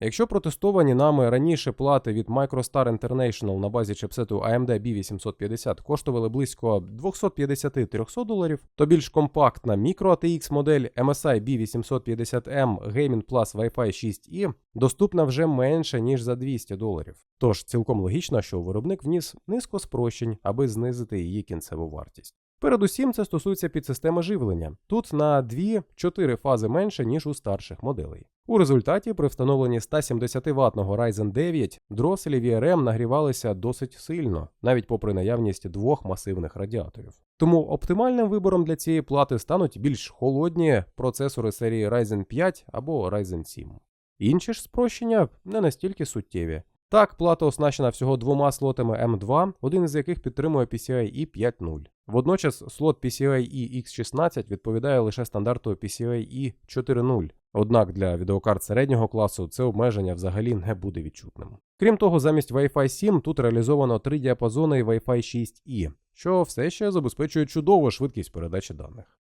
Якщо протестовані нами раніше плати від MicroStar International на базі чипсету AMD B850 коштували близько 250-300 доларів, то більш компактна Micro ATX модель MSI B850M Gaming Plus Wi-Fi 6E доступна вже менше ніж за 200 доларів. Тож цілком логічно, що виробник вніс низку спрощень, аби знизити її кінцеву вартість. Передусім, це стосується підсистеми живлення. Тут на 2-4 фази менше, ніж у старших моделей. У результаті при встановленні 170 ватного Ryzen 9 дроселі VRM нагрівалися досить сильно, навіть попри наявність двох масивних радіаторів. Тому оптимальним вибором для цієї плати стануть більш холодні процесори серії Ryzen 5 або Ryzen 7. Інші ж спрощення не настільки суттєві. Так, плата оснащена всього двома слотами M2, один із яких підтримує PCIe 5.0. Водночас слот PCIe X16 відповідає лише стандарту PCIe 4.0. Однак для відеокарт середнього класу це обмеження взагалі не буде відчутним. Крім того, замість Wi-Fi 7 тут реалізовано три діапазони Wi-Fi 6E, що все ще забезпечує чудову швидкість передачі даних.